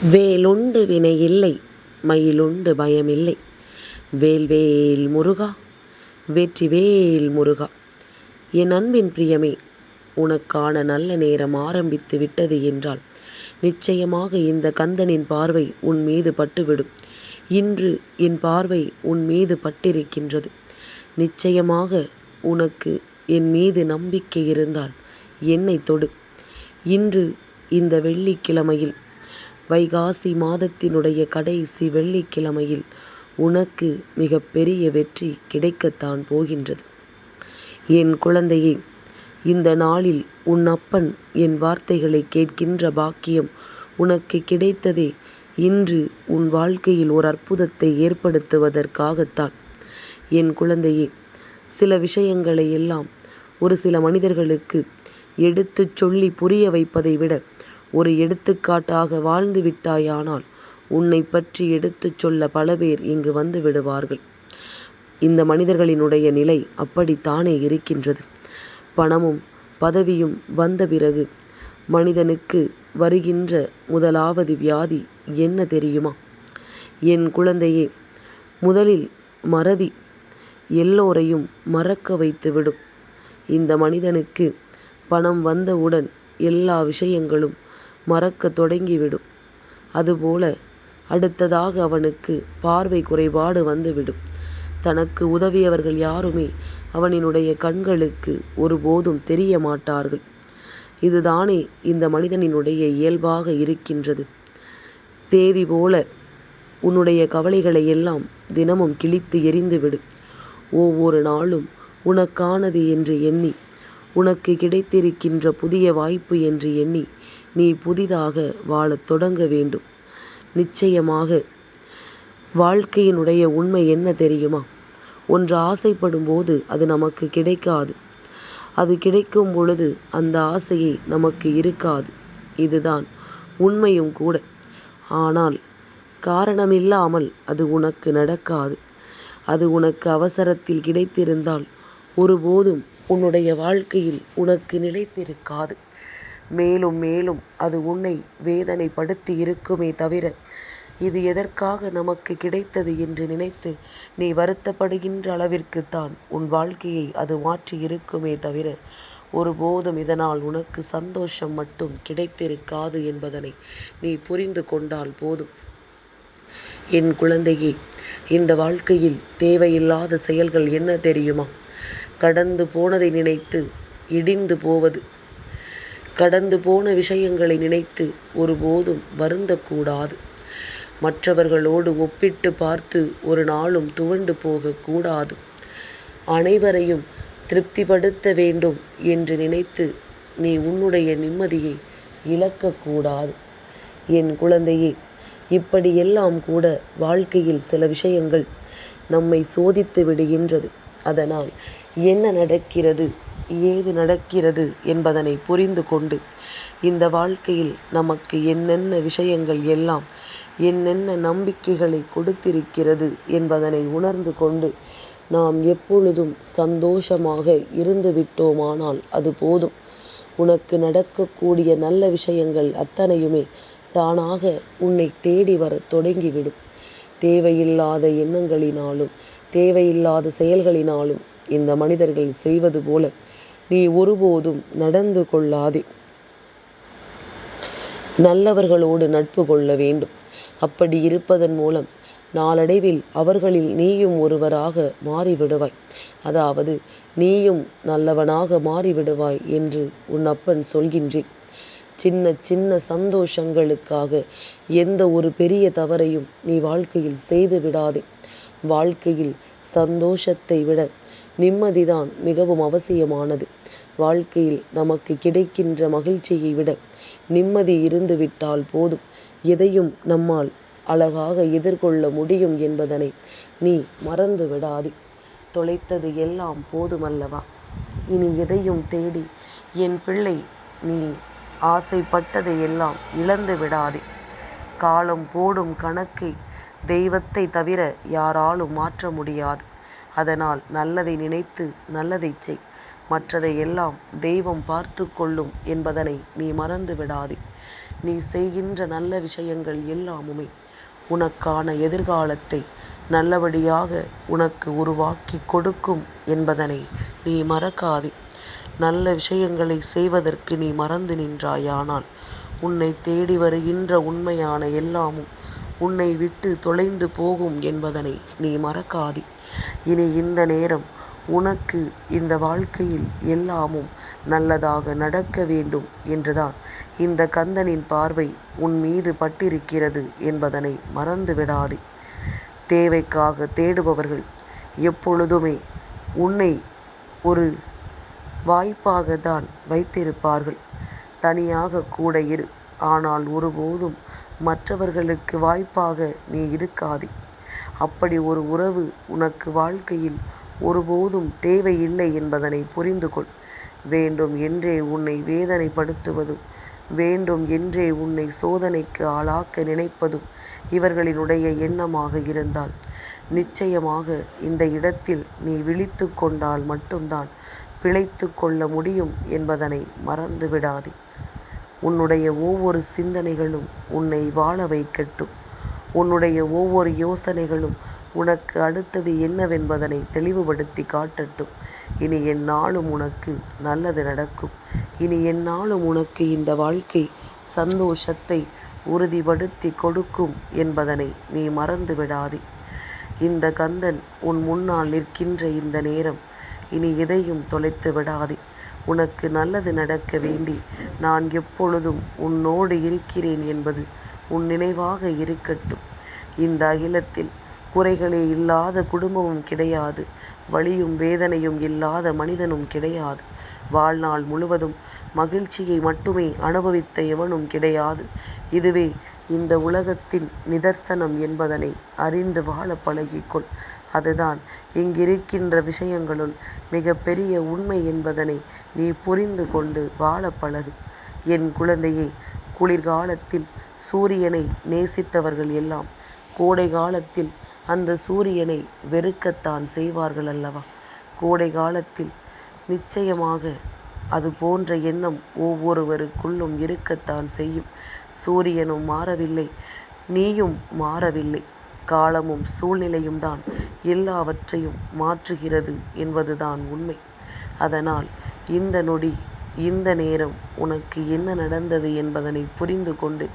வேலுண்டு வினையில்லை மயிலுண்டு பயமில்லை. வேல்வேல் முருகா வெற்றிவேல் முருகா என் அன்பின் பிரியமே உனக்கான நல்ல நேரம் ஆரம்பித்து விட்டது என்றால் நிச்சயமாக இந்த கந்தனின் பார்வை உன் மீது பட்டுவிடும். இன்று என் பார்வை உன் மீது பட்டிருக்கின்றது. நிச்சயமாக உனக்கு என் மீது நம்பிக்கை இருந்தால் என்னை தொடு. இன்று இந்த வெள்ளிக்கிழமையில் வைகாசி மாதத்தினுடைய கடைசி வெள்ளிக்கிழமையில் உனக்கு மிக பெரிய வெற்றி கிடைக்கத்தான் போகின்றது. என் குழந்தையே இந்த நாளில் உன் அப்பன் என் வார்த்தைகளை கேட்கின்ற பாக்கியம் உனக்கு கிடைத்ததே இன்று உன் வாழ்க்கையில் ஒரு அற்புதத்தை ஏற்படுத்துவதற்காகத்தான். என் குழந்தையே சில விஷயங்களை எல்லாம் ஒரு சில மனிதர்களுக்கு எடுத்துச் சொல்லி புரிய வைப்பதை விட ஒரு எடுத்துக்காட்டாக வாழ்ந்து விட்டாயானால் உன்னை பற்றி எடுத்துச் சொல்ல பல பேர் இங்கு வந்து விடுவார்கள். இந்த மனிதர்களினுடைய நிலை அப்படித்தானே இருக்கின்றது. பணமும் பதவியும் வந்த பிறகு மனிதனுக்கு வருகின்ற முதலாவது வியாதி என்ன தெரியுமா? என் குழந்தையே முதலில் மறதி எல்லோரையும் மறக்க வைத்துவிடும் இந்த மனிதனுக்கு பணம் வந்தவுடன் எல்லா விஷயங்களும் மறக்க தொடங்கிவிடும். அதுபோல அடுத்ததாக அவனுக்கு பார்வை குறைபாடு வந்துவிடும். தனக்கு உதவியவர்கள் யாருமே அவனினுடைய கண்களுக்கு ஒருபோதும் தெரிய மாட்டார்கள். இதுதானே இந்த மனிதனினுடைய இயல்பாக இருக்கின்றது. தேதி போல உன்னுடைய கவலைகளை எல்லாம் தினமும் கிழித்து எரிந்துவிடும். ஒவ்வொரு நாளும் உனக்கானது என்று எண்ணி உனக்கு கிடைத்திருக்கின்ற புதிய வாய்ப்பு என்று எண்ணி நீ புதிதாக வாழத் தொடங்க வேண்டும். நிச்சயமாக வாழ்க்கையினுடைய உண்மை என்ன தெரியுமா? ஒன்று ஆசைப்படும் போது அது நமக்கு கிடைக்காது. அது கிடைக்கும் பொழுது அந்த ஆசையை நமக்கு இருக்காது. இதுதான் உண்மையும் கூட. ஆனால் காரணமில்லாமல் அது உனக்கு நடக்காது. அது உனக்கு அவசரத்தில் கிடைத்திருந்தால் ஒருபோதும் உன்னுடைய வாழ்க்கையில் உனக்கு நிலைத்திருக்காது. மேலும் மேலும் அது உன்னை வேதனைப்படுத்தி இருக்குமே தவிர இது எதற்காக நமக்கு கிடைத்தது என்று நினைத்து நீ வருத்தப்படுகின்ற அளவிற்குத்தான் உன் வாழ்க்கையை அது மாற்றி இருக்குமே தவிர ஒருபோதும் இதனால் உனக்கு சந்தோஷம் மட்டும் கிடைத்திருக்காது என்பதனை நீ புரிந்து கொண்டால் போதும். என் குழந்தையே இந்த வாழ்க்கையில் தேவையில்லாத செயல்கள் என்ன தெரியுமா? கடந்து போனதை நினைத்து இடிந்து போவது கடந்து போன விஷயங்களை நினைத்து ஒருபோதும் வருந்தக்கூடாது. மற்றவர்களோடு ஒப்பிட்டு பார்த்து ஒரு நாளும் துவண்டு போகக்கூடாது. அனைவரையும் திருப்திப்படுத்த வேண்டும் என்று நினைத்து நீ உன்னுடைய நிம்மதியை இழக்கக்கூடாது. என் குழந்தையே இப்படியெல்லாம் கூட வாழ்க்கையில் சில விஷயங்கள் நம்மை சோதித்து விடுகின்றது. அதனால் என்ன நடக்கிறது? ஏது நடக்கிறது என்பதனை புரிந்து கொண்டு இந்த வாழ்க்கையில் நமக்கு என்னென்ன விஷயங்கள் எல்லாம் என்னென்ன நம்பிக்கைகளை கொடுத்திருக்கிறது என்பதனை உணர்ந்து கொண்டு நாம் எப்பொழுதும் சந்தோஷமாக இருந்து விட்டோமானால் அது போதும். உனக்கு நடக்கக்கூடிய நல்ல விஷயங்கள் அத்தனையுமே தானாக உன்னை தேடி வர தொடங்கிவிடும். தேவையில்லாத எண்ணங்களினாலும் தேவையில்லாத செயல்களினாலும் இந்த மனிதர்கள் செய்வது போல நீ ஒருபோதும் நடந்து கொள்ளாதே. நல்லவர்களோடு நட்பு கொள்ள வேண்டும். அப்படி இருப்பதன் மூலம் நாளடைவில் அவர்களில் நீயும் ஒருவராக மாறிவிடுவாய். அதாவது நீயும் நல்லவனாக மாறிவிடுவாய் என்று உன் அப்பன் சொல்கின்றேன். சின்ன சின்ன சந்தோஷங்களுக்காக எந்த ஒரு பெரிய தவறையும் நீ வாழ்க்கையில் செய்து விடாதே. வாழ்க்கையில் சந்தோஷத்தை விட நிம்மதிதான் மிகவும் அவசியமானது. வாழ்க்கையில் நமக்கு கிடைக்கின்ற மகிழ்ச்சியை விட நிம்மதி இருந்துவிட்டால் போதும். எதையும் நம்மால் அழகாக எதிர்கொள்ள முடியும் என்பதனை நீ மறந்து விடாதே. தொலைத்தது எல்லாம் போதுமல்லவா? இனி எதையும் தேடி என் பிள்ளை நீ ஆசைப்பட்டதை எல்லாம் இழந்து விடாதே. காலம் போடும் கணக்கை தெய்வத்தை தவிர யாராலும் மாற்ற முடியாது. அதனால் நல்லதை நினைத்து நல்லதை செய். மற்றதை எல்லாம் தெய்வம் பார்த்து கொள்ளும் என்பதனை நீ மறந்து விடாதே நீ செய்கின்ற நல்ல விஷயங்கள் எல்லாமுமே உனக்கான எதிர்காலத்தை நல்லபடியாக உனக்கு உருவாக்கி கொடுக்கும் என்பதனை நீ மறக்காதே. நல்ல விஷயங்களை செய்வதற்கு நீ மறந்து நின்றாயானால் உன்னை தேடி வருகின்ற உண்மையான எல்லாமும் உன்னை விட்டு தொலைந்து போகும் என்பதனை நீ மறக்காதே. இனி இந்த நேரம் உனக்கு இந்த வாழ்க்கையில் எல்லாமும் நல்லதாக நடக்க வேண்டும் என்றுதான். இந்த கந்தனின் பார்வை உன் மீது பட்டிருக்கிறது என்பதனை மறந்து விடாதே தேவைக்காக தேடுபவர்கள் எப்பொழுதுமே உன்னை ஒரு வாய்ப்பாக தான் வைத்திருப்பார்கள். தனியாக கூட இரு ஆனால் ஒருபோதும் மற்றவர்களுக்கு வாய்ப்பாக நீ இருக்காதே. அப்படி ஒரு உறவு உனக்கு வாழ்க்கையில் ஒருபோதும் தேவையில்லை என்பதனை புரிந்து கொள் வேண்டும் என்றே உன்னை வேதனைப்படுத்துவதும் வேண்டும் என்றே உன்னை சோதனைக்கு ஆளாக்க நினைப்பதும் இவர்களினுடைய எண்ணமாக இருந்தால் நிச்சயமாக இந்த இடத்தில் நீ விழித்து கொண்டால் மட்டும்தான் பிழைத்து கொள்ள முடியும் என்பதனை மறந்து விடாதே உன்னுடைய ஒவ்வொரு சிந்தனைகளும் உன்னை வாழ வைக்கட்டும். உன்னுடைய ஒவ்வொரு யோசனைகளும் உனக்கு அடுத்தது என்னவென்பதனை தெளிவுபடுத்தி காட்டட்டும். இனி என் நாளும் உனக்கு நல்லது நடக்கும். இனி என் நாளும் உனக்கு இந்த வாழ்க்கை சந்தோஷத்தை உறுதிப்படுத்தி கொடுக்கும் என்பதனை நீ மறந்து விடாதே. இந்த கந்தன் உன் முன்னால் நிற்கின்ற இந்த நேரம் இனி எதையும் தொலைத்து விடாதே. உனக்கு நல்லது நடக்க வேண்டி நான் எப்பொழுதும் உன்னோடு இருக்கிறேன் என்பது உன் நினைவாக இருக்கட்டும். இந்த அகிலத்தில் குறைகளே இல்லாத குடும்பமும் கிடையாது. வலியும் வேதனையும் இல்லாத மனிதனும் கிடையாது. வாழ்நாள் முழுவதும் மகிழ்ச்சியை மட்டுமே அனுபவித்த எவனும் கிடையாது. இதுவே இந்த உலகத்தின் நிதர்சனம் என்பதனை அறிந்து வாழ பழகிக்கொள். அதுதான் இங்கிருக்கின்ற விஷயங்களுள் மிக பெரிய உண்மை என்பதனை நீ புரிந்து கொண்டு வாழ பழகு. என் குழந்தையே குளிர்காலத்தில் சூரியனை நேசித்தவர்கள் எல்லாம் கோடை காலத்தில் அந்த சூரியனை வெறுக்கத்தான் செய்வார்கள் அல்லவா? கோடை காலத்தில் நிச்சயமாக அது போன்ற எண்ணம் ஒவ்வொருவருக்குள்ளும் இருக்கத்தான் செய்யும். சூரியனும் மாறவில்லை நீயும் மாறவில்லை. காலமும் சூழ்நிலையும் தான் எல்லாவற்றையும் மாற்றுகிறது என்பதுதான் உண்மை. அதனால் இந்த நொடி இந்த நேரம் உனக்கு என்ன நடந்தது என்பதனை புரிந்து கொண்டு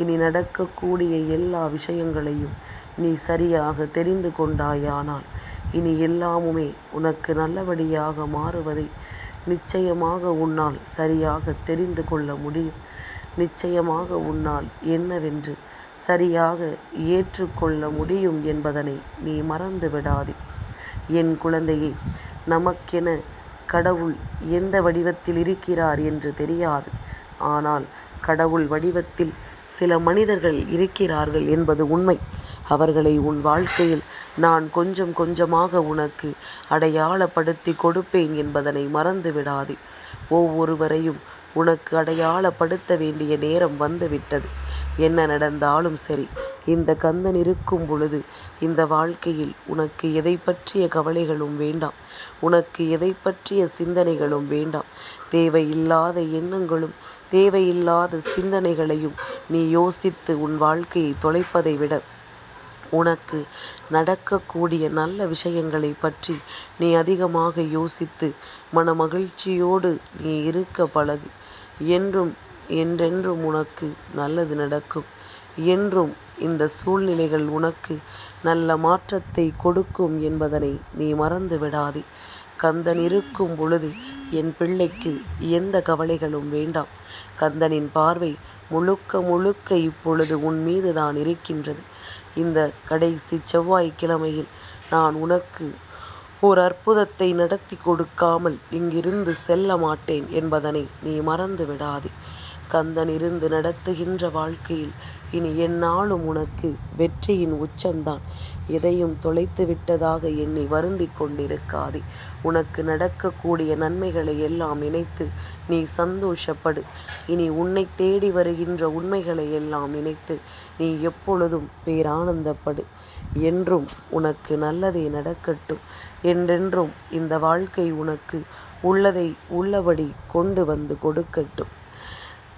இனி நடக்கக்கூடிய எல்லா விஷயங்களையும் நீ சரியாக தெரிந்து கொண்டாயானால் இனி எல்லாமுமே உனக்கு நல்லபடியாக மாறுவதை நிச்சயமாக உன்னால் சரியாக தெரிந்து கொள்ள முடியும். நிச்சயமாக உன்னால் என்னவென்று சரியாக ஏற்றுக்கொள்ள முடியும் என்பதனை நீ மறந்து விடாதே. என் குழந்தையே நமக்கென கடவுள் எந்த வடிவத்தில் இருக்கிறார் என்று தெரியாது. ஆனால் கடவுள் வடிவத்தில் சில மனிதர்கள் இருக்கிறார்கள் என்பது உண்மை. அவர்களை உன் வாழ்க்கையில் நான் கொஞ்சம் கொஞ்சமாக உனக்கு அடையாளப்படுத்தி கொடுப்பேன் என்பதனை மறந்து விடாதே ஒவ்வொருவரையும் உனக்கு அடையாளப்படுத்த வேண்டிய நேரம் வந்துவிட்டது. என்ன நடந்தாலும் சரி இந்த கந்தன் இருக்கும் பொழுது இந்த வாழ்க்கையில் உனக்கு எதை பற்றிய கவலைகளும் வேண்டாம். உனக்கு எதை பற்றிய சிந்தனைகளும் வேண்டாம். தேவையில்லாத எண்ணங்களும் தேவையில்லாத சிந்தனைகளையும் நீ யோசித்து உன் வாழ்க்கையை தொலைப்பதை விட உனக்கு நடக்கக்கூடிய நல்ல விஷயங்களை பற்றி நீ அதிகமாக யோசித்து மனமகிழ்ச்சியோடு நீ இருக்க பழகு. என்றும் என்றென்றும் உனக்கு நல்லது நடக்கும். என்றும் இந்த சூழ்நிலைகள் உனக்கு நல்ல மாற்றத்தை கொடுக்கும் என்பதனை நீ மறந்து விடாதே. கந்தன் இருக்கும் பொழுது என் பிள்ளைக்கு எந்த கவலைகளும் வேண்டாம். கந்தனின் பார்வை முழுக்க முழுக்க இப்பொழுது உன் மீது தான் இருக்கின்றது. இந்த கடைசி செவ்வாய்க்கிழமையில் நான் உனக்கு ஓர் அற்புதத்தை நடத்தி கொடுக்காமல் இங்கிருந்து செல்ல மாட்டேன் என்பதனை நீ மறந்து விடாதே கந்தன் இருந்து நடத்துகின்ற வாழ்க்கையில் இனி எந்நாளும் உனக்கு வெற்றியின் உச்சம்தான். எதையும் தொலைத்து விட்டதாக எண்ணி வருந்தி கொண்டிருக்காதே. உனக்கு நடக்கக்கூடிய நன்மைகளை எல்லாம் நினைத்து நீ சந்தோஷப்படு. இனி உன்னை தேடி வருகின்ற உண்மைகளை எல்லாம் நினைத்து நீ எப்பொழுதும் பேரானந்தப்படு. என்றும் உனக்கு நல்லதே நடக்கட்டும். என்றென்றும் இந்த வாழ்க்கை உனக்கு உள்ளதை உள்ளபடி கொண்டு வந்து கொடுக்கட்டும்.